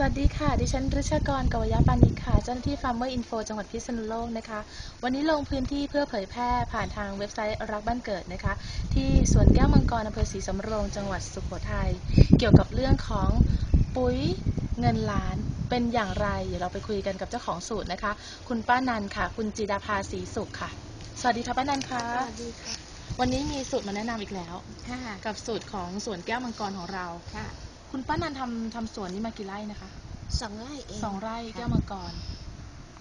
สวัสดีค่ะ ดิฉันรุชากรกวยปานิกค่ะ เจ้าหน้าที่ Farmer Info จังหวัดพิษณุโลกนะคะ วันนี้ลงพื้นที่เพื่อเผยแพร่ผ่านทางเว็บไซต์รักบ้านเกิดนะคะ ที่สวนแก้วมังกรอำเภอศรีสำโรง จังหวัดสุโขทัย เกี่ยวกับเรื่องของปุ๋ยเงินล้านเป็นอย่างไร เดี๋ยวเราไปคุยกันกับเจ้าของสูตรนะคะ คุณป้านันค่ะ คุณจิดาภาศรีสุขค่ะ สวัสดีค่ะป้านันค่ะ สวัสดีค่ะ วันนี้มีสูตรมาแนะนำอีกแล้ว ค่ะ กับสูตรของสวนแก้วมังกรของเรา ค่ะ คุณป้านันทำทำสวนนี้มากี่ไร่นะคะสองไร่เองสองไร่ค่ะแก้วมังกร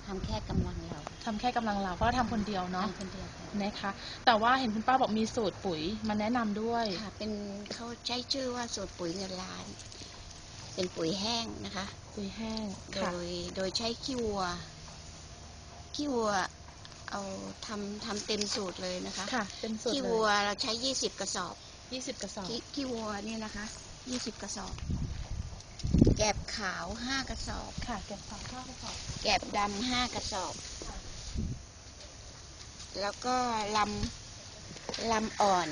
ทำแค่กำลังเราทำแค่กำลังเราเพราะเราทำคนเดียวเนาะทำคนเดียวค่ะนะคะ แต่ว่าเห็นคุณป้าบอกมีสูตรปุ๋ยมาแนะนำด้วยค่ะ เป็นเขาใช้ชื่อว่าสูตรปุ๋ยเงินล้าน เป็นปุ๋ยแห้งนะคะ ปุ๋ยแห้งโดค่ะยโดยใช้ขี้วัวขี้วัวเอาทำทำเต็มสูตรเลยนะคะค่ะเป็นสูตรขี้เลวัวยเราใช้ยี่สิบกระสอบยี่สิบกระสอบขี้ขี้วัวเนี่ยนะคะ ยี่สิบกระสอบ แกบขาวห้ากระสอบ ค่ะเก็บฝาข้าวกระสอบ แกบดำห้ากระสอบ แล้วก็ลำลำอ่อน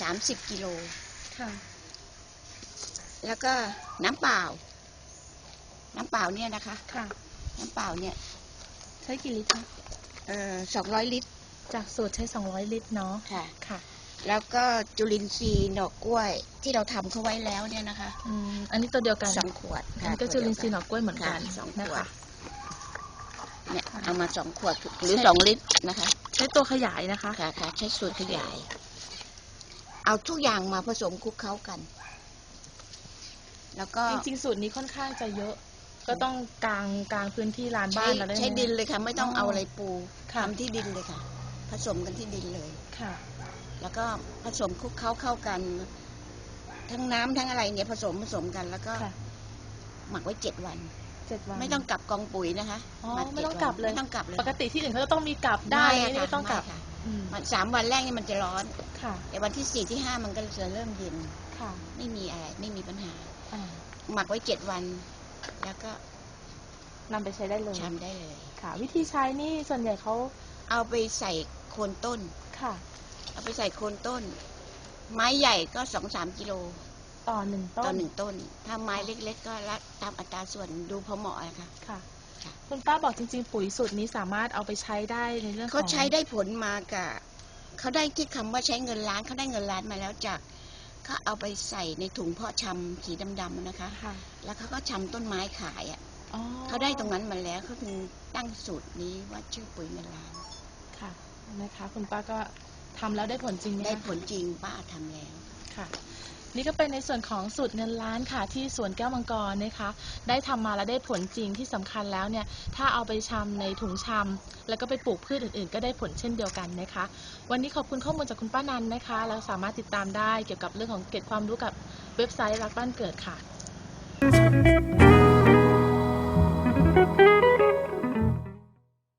สามสิบกิโล ค่ะ แล้วก็น้ำเปล่า น้ำเปล่าเนี่ยนะคะ ค่ะ น้ำเปล่าเนี่ยใช้กี่ลิตรคะ เอ่อสองร้อยลิตร จากสูตรใช้200ลิตรเนาะ ค่ะ ค่ะ แล้วก็จุลินทรีย์หน่อกล้วยที่เราทำเขาไว้แล้วเนี่ยนะคะอืมอันนี้ตัวเดียวกันสองขวดอันค่ะนี้ก็จุลินทรีย์หน่อกล้วยเหมือนกันค่ะสองขนะวดคะ เนี่ยเอามาสองขวดหรือสองลิตรนะคะใช้ตัวขยายนะคะ ค่ะค่ะใช้สูตรขยาย เอาทุกอย่างมาผสมคลุกเคล้ากัน แล้วก็จริงๆสูตรนี้ค่อนข้างจะเยอะ ก็ต้องกลางกลางพื้นที่ลานบ้านเราได้ไหม ใช้ดินเลยค่ะ ไม่ต้องอ๋อเอาอะไรปูค่ะ ทำที่ดินเลยค่ะ ผสมกันที่ดินเลย ค่ะ แล้วก็ผสมคลุกเคล้าเข้ากัน ทั้งน้ำทั้งอะไรเนี่ยผสมผสมกัน แล้วก็ค่ะหมักไว้เจ็ดวัน เจ็ดวันไม่ต้องกลับกองปุ๋ยนะคะอ๋อหกไม่จ็ดต้องกลับเลย ไม่ต้องกลับเลยปกติที่อื่นเขาจะต้องมีกลับได้ไม่อันนี่ค่ะไม่ต้องกลับไม่ค่ะอืมมันสามวันแรกนี่มันจะร้อน ค่ะ แต่วันที่สี่ที่ห้ามันก็จะเริ่มเย็นค่ะไม่มีอะไร ไม่มีปัญหา อ่าหมักไว้เจ็ดวัน แล้วก็นำไปใช้ได้เลย ชำได้เลย ค่ะ วิธีใช้นี่ส่วนใหญ่เขาเอาไปใส่โคนต้น ค่ะ เอาไปใส่โคนต้น ไม้ใหญ่ก็สองสามกิโลต่อหนึ่งต้ต่อนหนึ่งต้น ถ้าไม้เล็ก ๆ ก็ละตามอัตราส่วนดูพอเหมาะอะค่ะค่ะค่ะ คุณป้าบอกจริงๆ ปุ๋ยสูตรนี้สามารถเอาไปใช้ได้ในเรื่องของเขาใช้ได้ผลมากับเขาได้ที่คำว่าใช้เงินล้านเขาได้เงินล้านมาแล้วจากเขาเอาไปใส่ในถุงเพาะชำสีดำๆนะคะค่ะแล้วเขาก็ชำต้นไม้ขายอะอ๋อเขาได้ตรงนั้นมาแล้วเขาถึงตั้งสูตรนี้ว่าชื่อปุ๋ยเงินล้านค่ะนะคะ คุณป้าก็ ทำแล้วได้ผลจริงไหมได้คะผลจริงป้าทำแล้ว ค่ะ นี่ก็เป็นในส่วนของสูตรเงินล้านค่ะ ที่สวนแก้วมังกรนะคะ ได้ทำมาแล้วได้ผลจริงที่สำคัญแล้วเนี่ย ถ้าเอาไปชำในถุงชำแล้วก็ไปปลูกพืชอื่นๆ ก็ได้ผลเช่นเดียวกันนะคะ วันนี้ขอบคุณข้อมูลจากคุณป้านันนะคะ แล้วสามารถติดตามได้เกี่ยวกับเรื่องของเกร็ดความรู้กับเว็บไซต์รักบ้านเกิดค่ะ